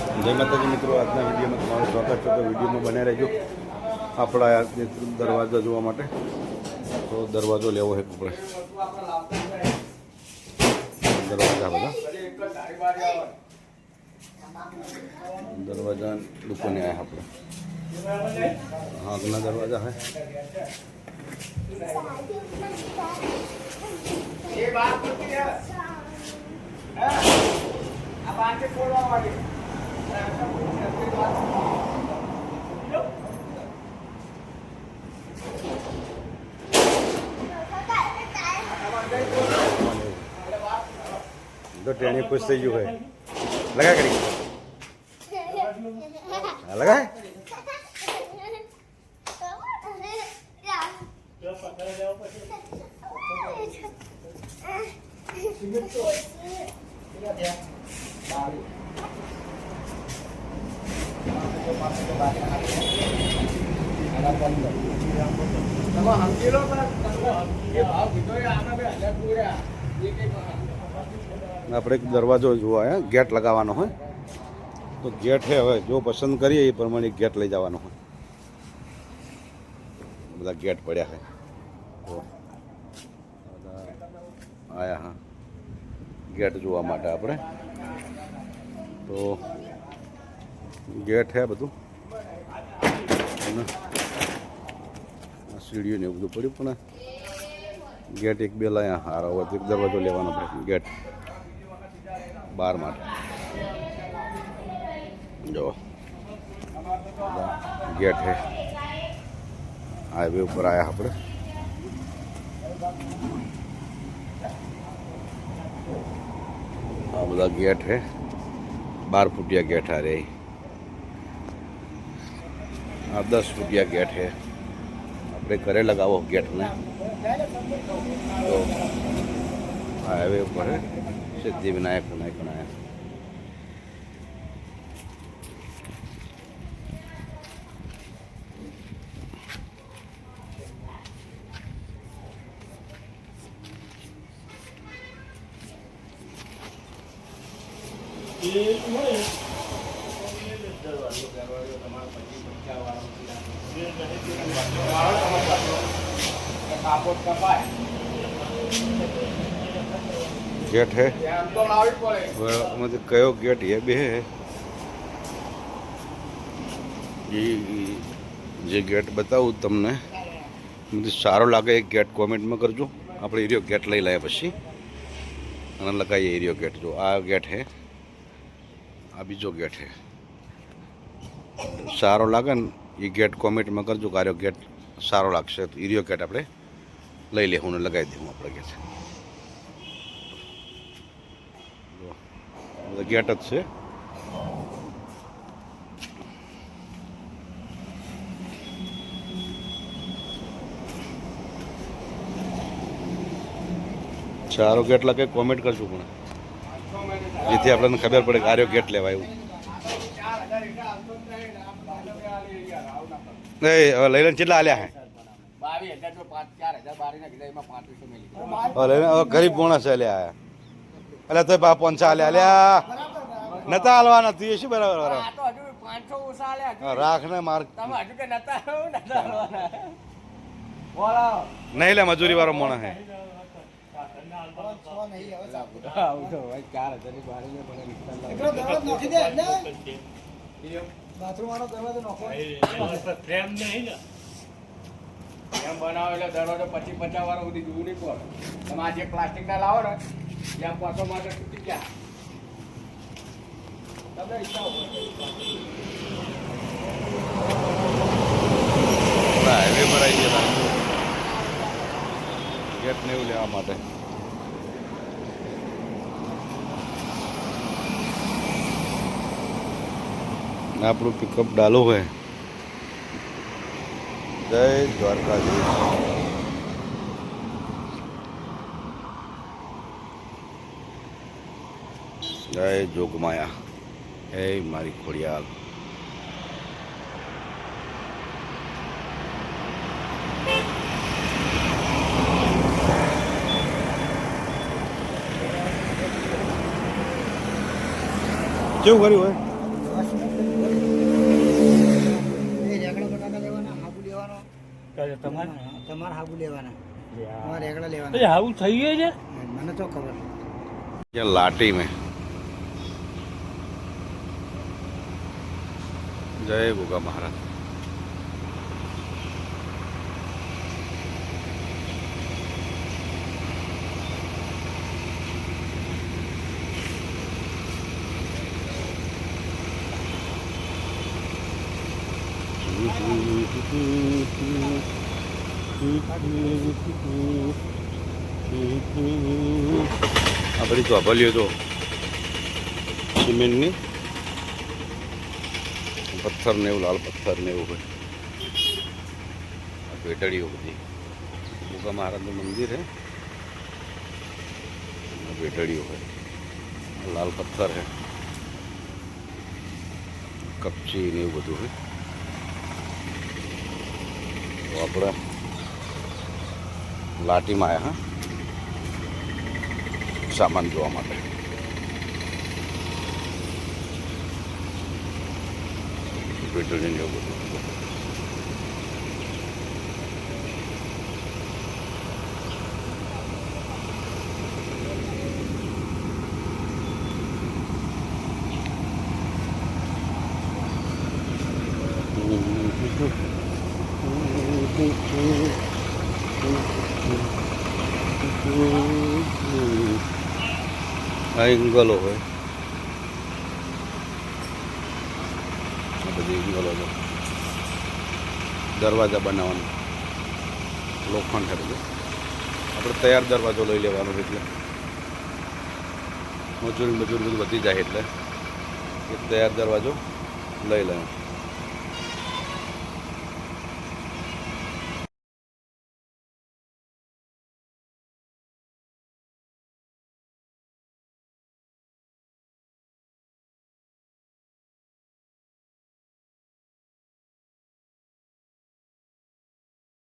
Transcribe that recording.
જય માતાજી મિત્રો, આજના વિડીયોમાં તમારું સ્વાગત છે. તો વિડીયોમાં બને રહેજો આપણા દરવાજા જોવા માટે. તો દરવાજો લેવો છે આપણે દરવાજા બધા. દરવાજા દુકાને આવ્યા આપણે. આગના દરવાજા હે. તો ટેણી ખુશ થઈ ગયું હોય. લગા કરી. હા, લગાય. આપણે એક દરવાજો જોવા ગેટ લગાવવાનો હોય. તો ગેટ છે હવે, જો પસંદ કરીએ એ પ્રમાણે ગેટ લઈ જવાનો હોય. બધા ગેટ પડ્યા છે આયા હા, ગેટ જોવા માટે આપણે. તો ગેટ હે બધું. સીડીઓ ને એવું બધું પડ્યું, પણ ગેટ એક બે લાયા હારા હોય એક દરવાજો લેવાનો પડે ગેટ. બાર માટે જો ગેટ હે. હાઈવે ઉપર આવ્યા આપણે. આ બધા ગેટ છે બાર ફૂટિયા ગેટ આ રે આ દસ રૂપિયા ગેટ છે. આપણે ઘરે લગાવો ગેટને. તો હાઈવે ઉપર સિદ્ધિવિનાયક વિનાયક વિનાયક ગેટ હે? આમાંથી કયો ગેટ એ બે હે? જે ગેટ બતાવું તમને મને સારો લાગે એ ગેટ કોમેન્ટમાં કરજો. આપણે એરિયો ગેટ લઈ લાયા પછી. અને લગાવીએ એરિયો ગેટ. જો આ ગેટ હે આ બીજો ગેટ છે સારો લાગે ને એ ગેટ કોમેન્ટમાં કરજો કે ગેટ સારો લાગશે તો એરિયો ગેટ આપણે લઈ લેવું ને લગાવી દેવું આપણે ગેટ ગેટ જ છે. સારો ગેટ લાગે કોમેન્ટ કરશું પણ. જેથી આપણને ખબર પડે કે આર્યો ગેટ લેવાય એવું નહીં હવે લઈ લઈને કેટલા આલ્યા હે? હજાર હજાર ગરીબ માણસ છે અલ્યા એટલે તો બા પંચા આલ્યા લ્યા નતા હાલવાના તું એ શું બરાબર. રાખ ને માર. નહીં લે મજૂરી વાળો મોણ હે ચાર તો ચાર હજારની બારીને મને નુકસાન લાગે. એમ બનાવેલો દરવાજો પચીસ પચાસ સુધી જોવું નહીં પડે. તમે આ જે પ્લાસ્ટિક ના લાવો ને ત્યાં પાછો માટે તૂટી ગયા. તમે ઈચ્છા હાઈવે પર આવી ગયા ગેટ ને એવું લેવા માટે. આપણું પિકઅપ ડાલો હોય. જય દ્વારકાધીશ. જય જોગમાયા. હે મારી ખોડિયાલ. કેવું કર્યું હોય એ રેગડા બટાકા લેવાનો. તમારે? તમારે હાબુ લેવાના. તમારે રેગડા લેવાના. હાબુ થઈ ગયો છે? મને તો ખબર. લાટી મેં. જય ગોગા મહારાજ. આ બધી અભલ્યો તો સિમેન્ટની. પથ્થર ને એવું, લાલ પથ્થર ને એવું આ પેટડીઓ બધી. ભૂકા મહારાજનું મંદિર હે. આ હોય. લાલ પથ્થર હે. કપચી ને એવું બધું હોય. તો આપણે લાટીમાં આવ્યા હા? સામાન જોવા માટે. પેટ્રોલિયમ એવું બધું. એંગલો હોય. આ બધી એંગલો છે દરવાજા બનાવવાનો. લોખંડ છે બધું. આપણે તૈયાર દરવાજો લઈ લેવાનો એટલે. મજૂરી મજૂરી બધું વધી જાય એટલે. એક તૈયાર દરવાજો લઈ લેવાનો.